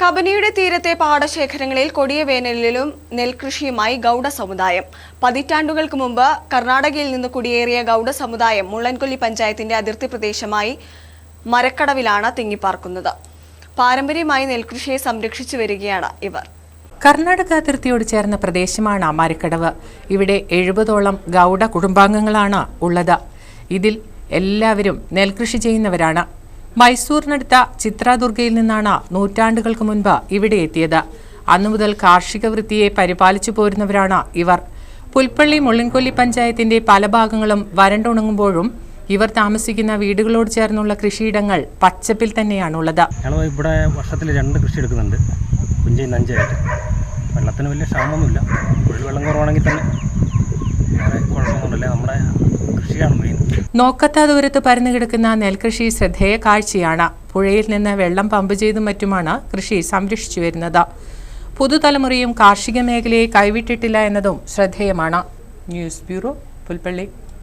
കബനിയുടെ തീരത്തെ പാടശേഖരങ്ങളിൽ കൊടിയ വേനലിലും നെൽകൃഷിയുമായി ഗൗഡ സമുദായം. പതിറ്റാണ്ടുകൾക്ക് മുമ്പ് കർണാടകയിൽ നിന്ന് കുടിയേറിയ ഗൗഡ സമുദായം മുള്ളൻകൊല്ലി പഞ്ചായത്തിന്റെ അതിർത്തി പ്രദേശമായി മരക്കടവിലാണ് തിങ്ങിപ്പാർക്കുന്നത്. പാരമ്പര്യമായി നെൽകൃഷിയെ സംരക്ഷിച്ചു വരികയാണ് ഇവർ. കർണാടക അതിർത്തിയോട് ചേർന്ന പ്രദേശമാണ് മരക്കടവ്. ഇവിടെ എഴുപതോളം ഗൗഡ കുടുംബാംഗങ്ങളാണ് ഉള്ളത്. ഇതിൽ എല്ലാവരും നെൽകൃഷി ചെയ്യുന്നവരാണ്. മൈസൂറിനടുത്ത ചിത്രദുർഗയിൽ നിന്നാണ് നൂറ്റാണ്ടുകൾക്ക് മുൻപ് ഇവിടെ എത്തിയത്. അന്നു മുതൽ കാർഷിക വൃത്തിയെ പരിപാലിച്ചു പോരുന്നവരാണ് ഇവർ. പുൽപ്പള്ളി മുള്ളിൻകൊല്ലി പഞ്ചായത്തിന്റെ പല ഭാഗങ്ങളും വരണ്ടുണങ്ങുമ്പോഴും ഇവർ താമസിക്കുന്ന വീടുകളോട് ചേർന്നുള്ള കൃഷിയിടങ്ങൾ പച്ചപ്പിൽ തന്നെയാണുള്ളത്. ഞങ്ങൾ ഇവിടെ വർഷത്തിൽ രണ്ട് കൃഷി എടുക്കുന്നുണ്ട്. കുഞ്ചയും നഞ്ചായിട്ട്. വെള്ളത്തിന് വലിയ ക്ഷാമമൊന്നുമില്ല. കുഴിവെള്ളം കുറവാണെങ്കിൽ തന്നെ. കുഴപ്പമൊന്നുമില്ല. നമ്മുടെ കൃഷിയാണ് മെയിൻ നോക്കത്ത ദൂരത്ത് പരന്നു കിടക്കുന്ന നെൽകൃഷി ശ്രദ്ധേയ കാഴ്ചയാണ്. പുഴയിൽ നിന്ന് വെള്ളം പമ്പ് ചെയ്തും മറ്റുമാണ് കൃഷി സംരക്ഷിച്ചു വരുന്നത്. പുതുതലമുറയും കാർഷിക മേഖലയെ കൈവിട്ടിട്ടില്ല എന്നതും ശ്രദ്ധേയമാണ്. News bureau Pulpally.